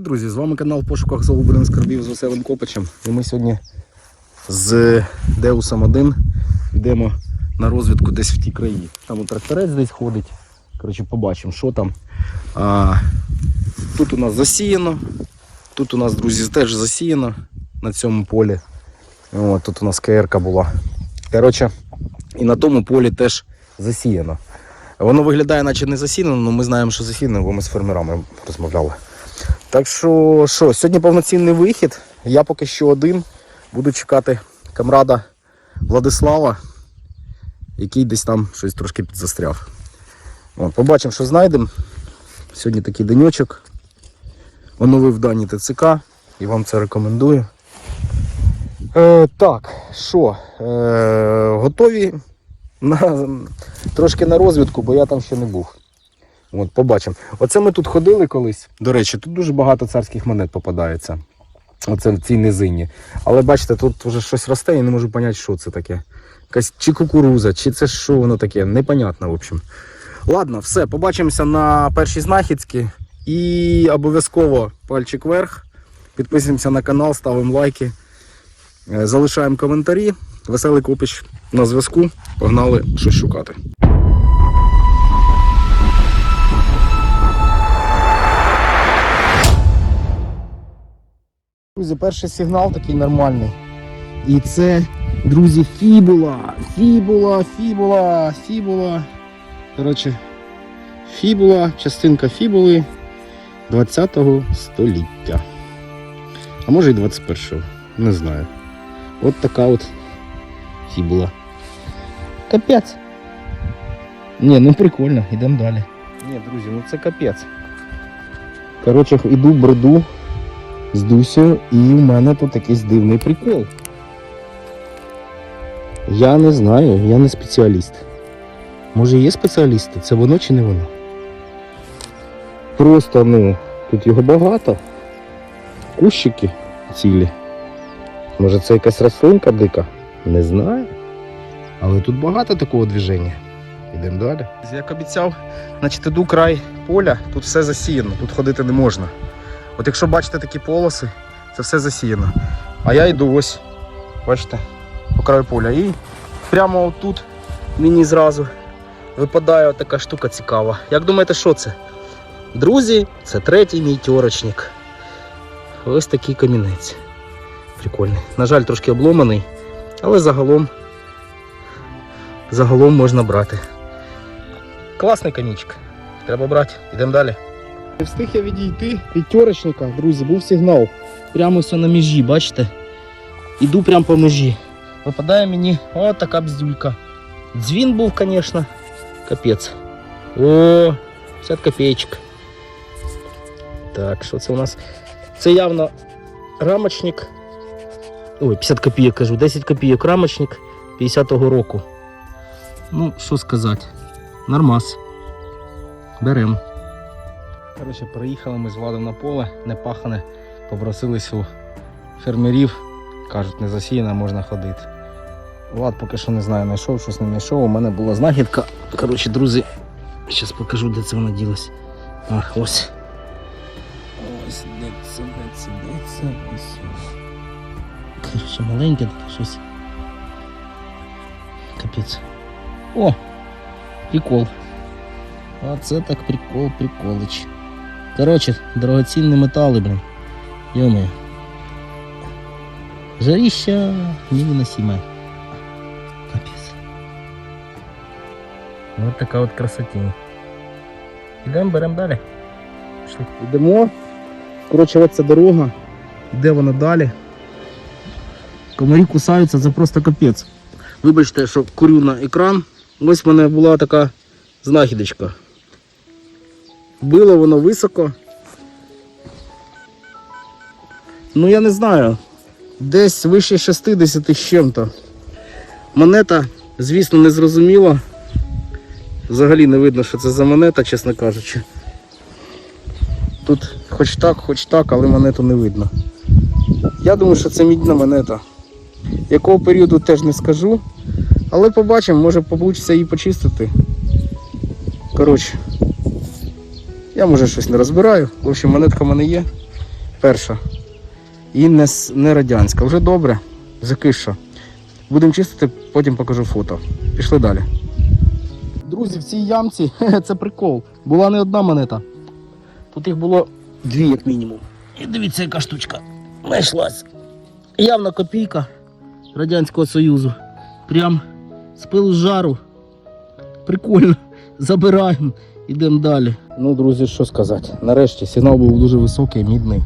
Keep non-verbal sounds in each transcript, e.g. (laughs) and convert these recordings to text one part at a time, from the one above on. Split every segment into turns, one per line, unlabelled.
Друзі! З вами канал в пошуках загублених скарбів з Веселим Копачем. І ми сьогодні з Деусом 1 йдемо на розвідку десь в ті краї. Там от тракторець десь ходить. Коротше, побачимо, що там. А, тут у нас засіяно. Тут у нас, друзі, теж засіяно на цьому полі. От, тут у нас КРК була. Коротше, і на тому полі теж засіяно. Воно виглядає, наче не засіяно, але ми знаємо, що засіяно, бо ми з фермерами розмовляли. Так що, що, сьогодні повноцінний вихід. Я поки що один. Буду чекати камрада Владислава, який десь там щось трошки підзастряв. От, побачимо, що знайдемо. Сьогодні такий денечок. Оновив дані ТЦК і вам це рекомендую. Е, так, що, е, готові на, трошки на розвідку, бо я там ще не був. От, побачимо. Оце ми тут ходили колись. До речі, тут дуже багато царських монет попадається. Оце в цій низині. Але бачите, тут вже щось росте, я не можу зрозуміти, що це таке. Якась чи кукуруза, чи це що воно таке, непонятно, в общем. Ладно, все, побачимося на першій знахідці. І обов'язково пальчик вверх. Підписуємося на канал, ставимо лайки, е, залишаємо коментарі. Веселий копич на зв'язку. Погнали щось шукати. Друзі, перший сигнал такий нормальний. І це, друзі, фібула. Фібула, фібула, фібула. Коротше, фібула, частинка фібули 20-го століття. А може і 21-го. Не знаю. От така от фібула. Капець. Ні, ну прикольно, йдемо далі. Ні, друзі, ну це капець. Коротше, іду бреду з Дусею, і в мене тут якийсь дивний прикол. Я не знаю, я не спеціаліст. Може є спеціалісти? Це воно чи не воно? Просто, ну, тут його багато. Кущики цілі. Може це якась рослинка дика? Не знаю. Але тут багато такого движення. Йдемо далі. Як обіцяв, значить іду край поля, тут все засіяно, тут ходити не можна. От якщо бачите такі полоси, це все засіяно. А я йду ось, бачите, по краю поля. І прямо отут мені зразу випадає така штука цікава. Як думаєте, що це? Друзі, це третій мій тьорочник. Ось такий камінець. Прикольний. На жаль, трошки обломаний, але загалом, загалом можна брати. Класний камінчик. Треба брати. Йдемо далі. Не встиг я відійти від тьорочника, друзі, був сигнал. Прямо все на межі, бачите? Іду прямо по межі. Випадає мені о, така бздюлька. Дзвін був, звісно. Капець. О, 50 копеечок. Так, що це у нас? Це явно рамочник. Ой, 50 копійок кажу, 10 копійок рамочник 50-го року. Ну, що сказати. Нормас. Берем. Коротше, приїхали ми з Владом на поле, не пахане, попросились у фермерів, кажуть, не засіяно, можна ходити. Влад поки що не знаю, знайшов, щось не знайшов. У мене була знахідка. Коротше, друзі, зараз покажу, де це вона ділась. А, ось. Ось, де це, де це, де це, ось. Коротше, маленьке таке щось. Капець. О! Прикол. А це так прикол, приколич. Коротше, дорогоцінні метали, блин. Йоми. Жаріща невыносимая. Капець. Ось така от красотінь. Йдемо, беремо далі. Пішли. Йдемо. Коротше, ось ця дорога. Де вона далі? Комарі кусаються, це просто капець. Вибачте, що курю на екран. Ось в мене була така знахідочка. Було воно високо. Ну я не знаю. Десь вище 60 з чим-то. Монета, звісно, не зрозуміла. Взагалі не видно, що це за монета, чесно кажучи. Тут хоч так, хоч так, але монету не видно. Я думаю, що це мідна монета. Якого періоду теж не скажу. Але побачимо, може вийде її почистити. Коротше, я може щось не розбираю. В общем, монетка в мене є. перша. І не, не радянська. Вже добре. Закиша. Будемо чистити, потім покажу фото. Пішли далі. Друзі, в цій ямці (laughs) це прикол. Була не одна монета. Тут їх було дві, як мінімум. І дивіться, яка штучка знайшлась. Явна копійка Радянського Союзу. Прям з пилу з жару. Прикольно. Забираємо. Ідемо далі. Ну, друзі, що сказати. Нарешті сигнал був дуже високий, мідний.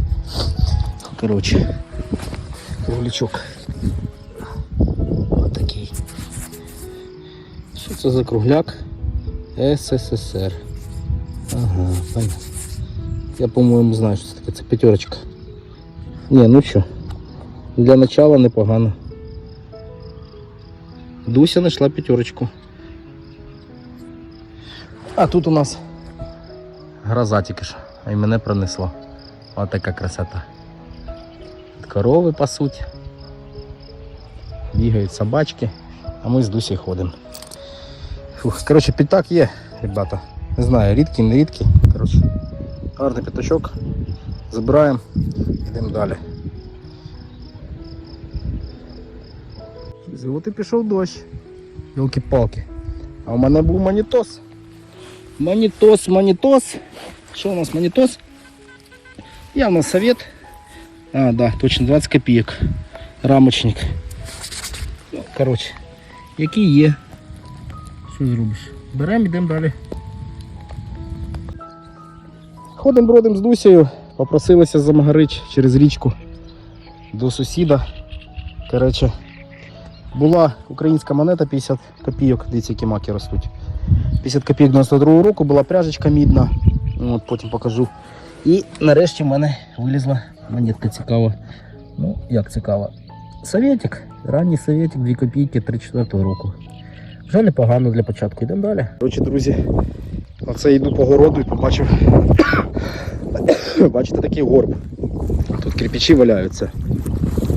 Коротше, круглячок. Отакий. Що це за кругляк? СССР. Ага, понятно. Я, по-моєму, знаю, що це таке. Це п'ятерочка. Ні, ну що, для начала непогано. Дуся знайшла п'ятерочку. А тут у нас гроза тільки що, а й мене пронесло. Ось така красота. Корови пасуть. Бігають собачки, а ми з Дусі ходимо. Фух, коротше, підтак є, ребята. Не знаю, рідкий, не рідкий. Коротше, гарний п'ятачок. Забираємо, йдемо далі. І пішов дощ. Йолки-палки. А у мене був манітос. Манітос, манітос. Що у нас манітос? Я у нас совет. А, да, точно 20 копійок. Рамочник. Ну, коротше, який є. Що зробиш? Беремо, йдемо далі. Ходимо бродимо з Дусею, попросилися за Магарич через річку до сусіда. Коротше, була українська монета 50 копійок, дивіться, які маки ростуть. 50 копійок 92 року була пряжечка мідна. От, потім покажу. І нарешті в мене вилізла монетка цікава. Ну, як цікава. Советик. Ранній советик 2 копійки 34 року. Вже непогано для початку. Йдемо далі. Коротше, друзі, оце йду по городу і побачив. (coughs) Бачите, такий горб. Тут кирпичі валяються.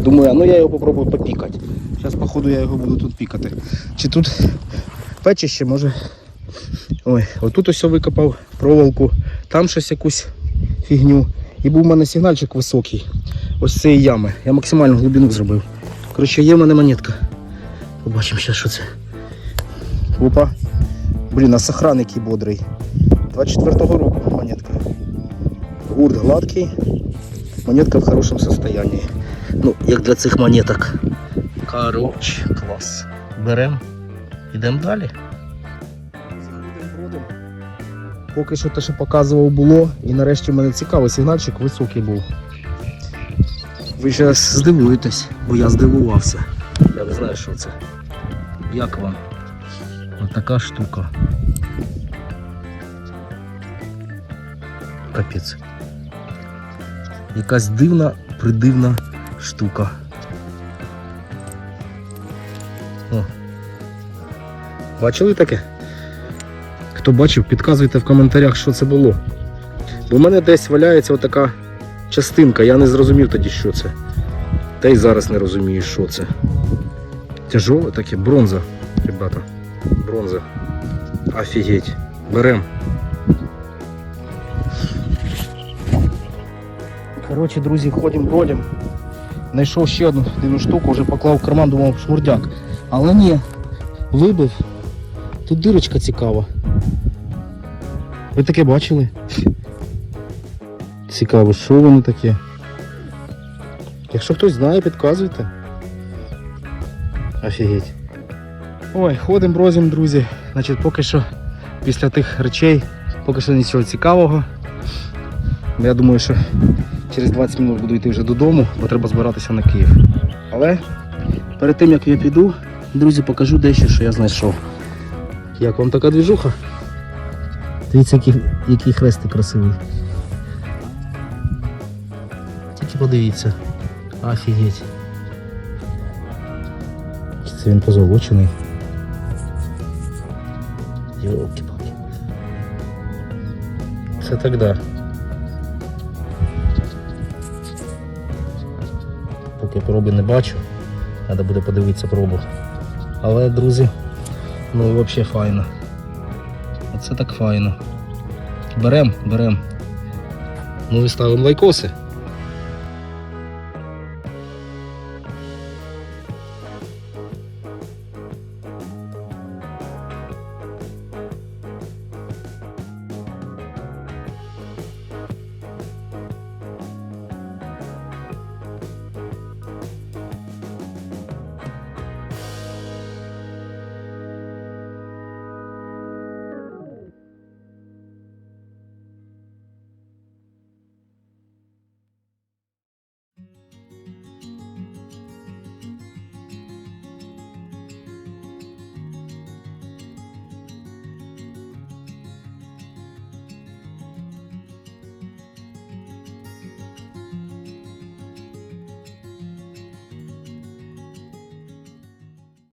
Думаю, а ну я його попробую попікати. Зараз, походу, я його буду тут пікати. Чи тут печище, може. Ой, отут ось викопав проволоку, там щось якусь фігню. І був у мене сигнальчик високий. Ось цієї ями. Я максимальну глибину зробив. Коротше, є в мене монетка. Побачимо зараз, що це. Опа. Блін, а сохран який бодрий. 24-го року монетка. Гурт гладкий. Монетка в хорошому состоянии. Ну, як для цих монеток. Коротше, клас. Беремо. Йдемо далі. Поки що те, що показував, було. І нарешті в мене цікавий сигнальчик високий був. Ви зараз здивуєтесь, бо я здивувався. Я не знаю, що це. Як вам? Ось така штука. Капець. Якась дивна, придивна штука. О. Бачили таке? Хто бачив, підказуйте в коментарях, що це було. Бо в мене десь валяється отака частинка, я не зрозумів тоді, що це. Та й зараз не розумію, що це. Тяжове таке, бронза, ребята. Бронза. Офігеть. Берем. Коротше, друзі, ходимо, бродимо. Знайшов ще одну дивну штуку, вже поклав в карман, думав шмурдяк. Але ні, вибив. Тут дирочка цікава. Ви таке бачили? Цікаво, що воно таке? Якщо хтось знає, підказуйте. Офігеть. Ой, ходимо, брозимо, друзі. Значить, поки що після тих речей, поки що нічого цікавого. Я думаю, що через 20 минут буду йти вже додому, бо треба збиратися на Київ. Але перед тим як я піду, друзі, покажу дещо, що я знайшов. Як вам така двіжуха? Дивіться, який, який хрестик красивий. Тільки подивіться. Офігеть. Це він позолочений. Йолки-палки. Це так да. Поки проби не бачу. Треба буде подивитися пробу. Але, друзі, ну взагалі файно. Оце так файно. Берем, берем. Ну і ставимо лайкоси.